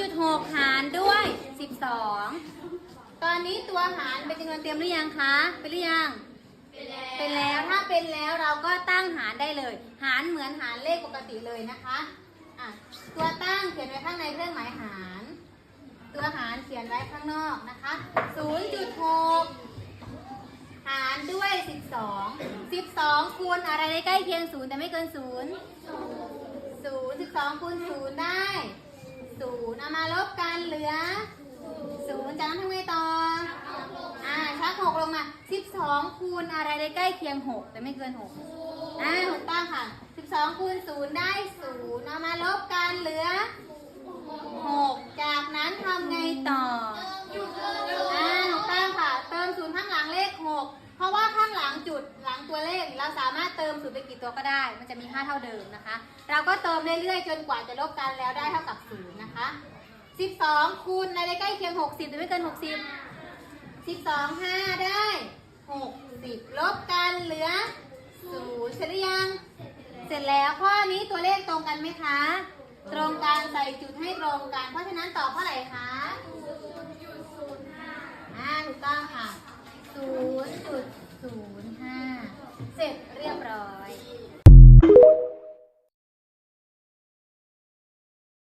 0.6หารด้วย 12 ตอนนี้ตัวหารเป็นจำนวนเต็มหรือยังคะ เป็นหรือยัง เป็นแล้ว ถ้าเป็นแล้วเราก็ตั้งหารได้เลย หารเหมือนหารเลขปกติเลยนะคะอะตัวตั้งเขียนไว้ข้างในเครื่องหมายหาร ตัวหารเขียนไว้ข้างนอกนะคะ 0.6 หารด้วย 12 12 คูณอะไรได้ใกล้เคียง 0 แต่ไม่เกิน 0 0 12คูณ0ได้ 0เอามาลบกันเหลือศูนย์จากนั้นทำไงต่อ อ่าชัก6ลงมาสิบสองคูณอะไรได้ใกล้เคียงหกแต่ไม่เกินหกอ่าถูกต้องค่ะสิบสองคูณศูนย์ได้ศูนย์เอามาลบกันเหลือ 6 จากนั้นทำไงต่อ อ่าถูกต้องค่ะ เติมศูนย์ ข้างหลังเลข6เพราะว่าข้างหลังจุดหลังตัวเลข เราสามารถเติมศูนย์ไปกี่ตัวก็ได้ มันจะมีค่าเท่าเดิมนะคะ เราก็เติมเรื่อยๆจนกว่าจะลบกันแล้วได้เท่ากับศูนย์นะคะ12คูณอะไรได้ใกล้เคียง 60แต่ไม่เกิน 60 12 5 ได้ 60 ลบกันเหลือศูนย์เสร็จหรือยัง เสร็จแล้วข้อนี้ตัวเลขตรงกันไหมคะ ตรงกันใส่จุดให้ตรงกัน เพราะฉะนั้นตอบเท่าไหร่คะ